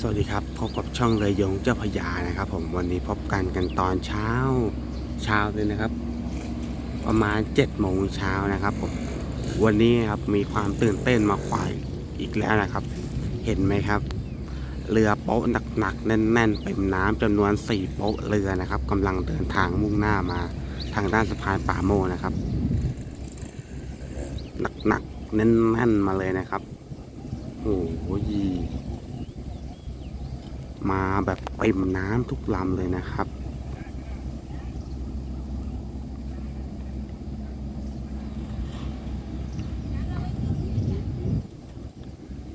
สวัสดีครับพบกับช่องเรยงเจ้าพยานะครับผมวันนี้พบกันกันตอนเช้าเช้าเลยนะครับ ประมาณ7จ็ดโมงเช้านะครับผมวันนี้ครับมีความตื่นเต้นมาควายอีกแล้วนะครับ เห็นไหมครับ เรือโป๊ะหนักๆแน่นๆเต็มน้ำจำนวนสี่โป๊ะเรือนะครับกำลังเดินทางมุ่งหน้ามาทางด้านสะพานป่าโมนะครับหนักๆแน่นๆมาเลยนะครับโอ้โห มาแบบเต็มน้ำทุกลำเลยนะครับ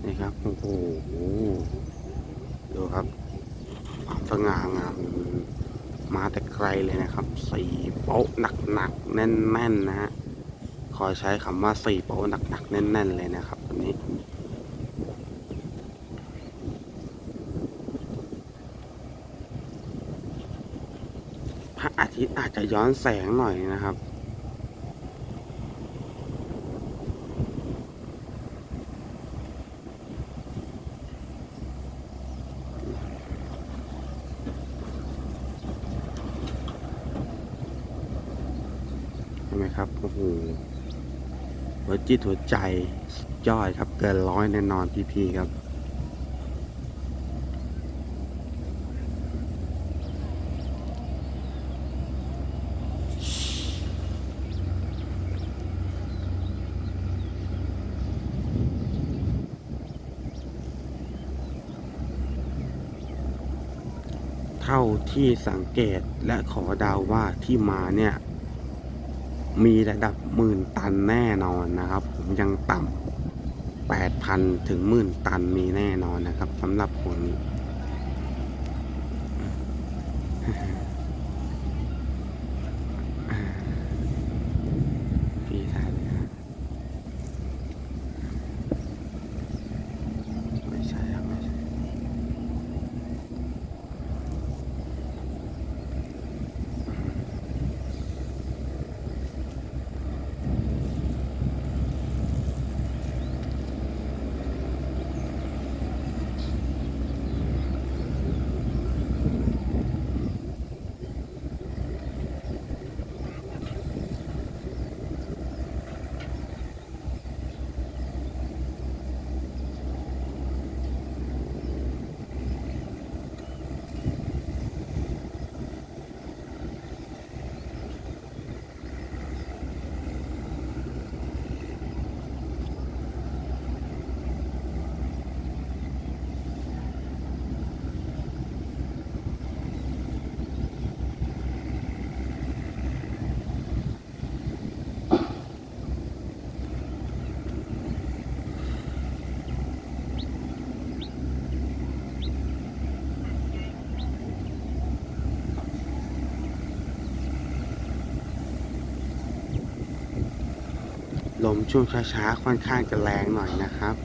นี่ครับ โอ้โหดูครับความสง่างาม มาแต่ไกลเลยนะครับ สี่โป๊ะหนักๆแน่นๆนะฮะ ขอใช้คำว่าสี่โป๊ะหนักๆแน่น ๆ เลยนะครับวันนี้ พ ระอาทิตย์อาจจะย้อนแสงหน่อยนะครับ เห็นไหมครับ โอ้โหหัวจิตหัวใจยอดครับ เกินร้อยแน่นอนพี่ๆครับ ท่าที่สังเกตและขอเดาวว่าที่มาเนี่ย มีระดับหมื่นตันแน่นอนนะครับ ผมยังต่ำแปดพันถึงหมื่นตันมีแน่นอนนะครับสำหรับคนนี้ พี่ท่านนะไม่ใช่ครับไม่ใช่ ลมช่วงช้าๆ ค่อนข้างจะแรงหน่อยนะครับ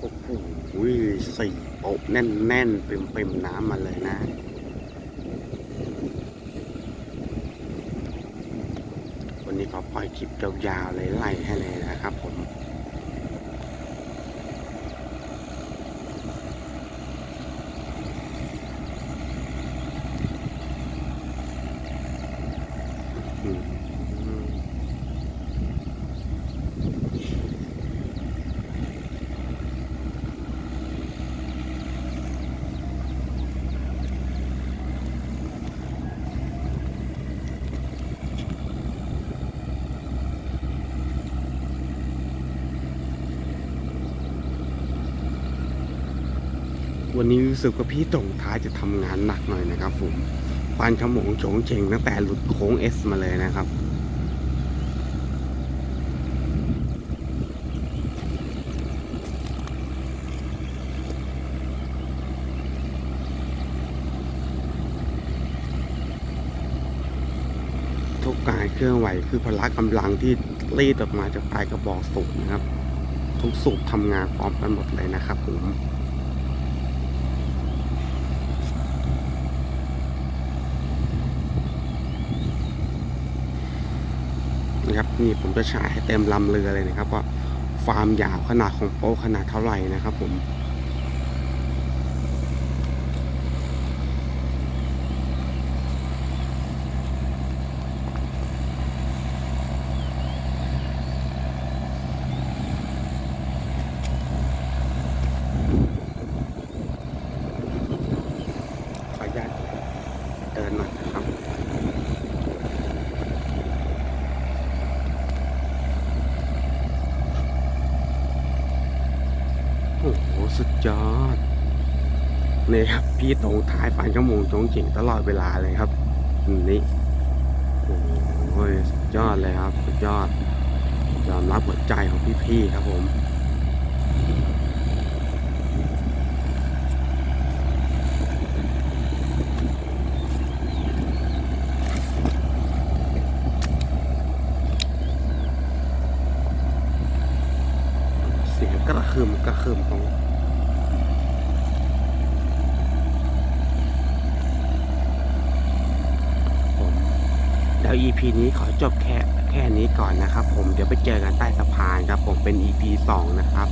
โอ้โห สี่โปะแน่นๆเปิมๆน้ำมาเลยนะ วันนี้ขอปล่อยคลิปยาวๆเลยไล่ให้เลยนะครับผม วันนี้รู้สึกว่าพี่ตรงท้ายจะทำงานหนักหน่อยนะครับผมฟันขมงโฉงเฉงตั้งแต่หลุดโค้งเอสมาเลยนะครับทุกการเคลื่อนไหวคือพละกำลังที่รีดออกมาจากปลายกระบอกสูบนะครับ ทุกสูบทำงานพร้อมกันหมดเลยนะครับผม นะครับนี่ผมจะฉายให้เต็มลำเรือเลยนะครับว่าความยาวขนาดของโป๊ขนาดเท่าไหร่นะครับผม ขออนุญาตเดินหน่อยนะครับ โอ้โหสุดยอดนี่ครับพี่ตรงท้ายฝันกระมงจงจริงตลอดเวลาเลยครับนี่โอ้โหสุดยอดเลยครับ สุดยอดยอมรับหัวใจของพี่ๆครับผม เสียงกระคื มกระคืมของผมแล้ว EP นี้ขอจบแค่แค่นี้ก่อนนะครับ ผมเดี๋ยวไปเจอกันใต้สะพานครับ ผมเป็น EP 2 นะครับ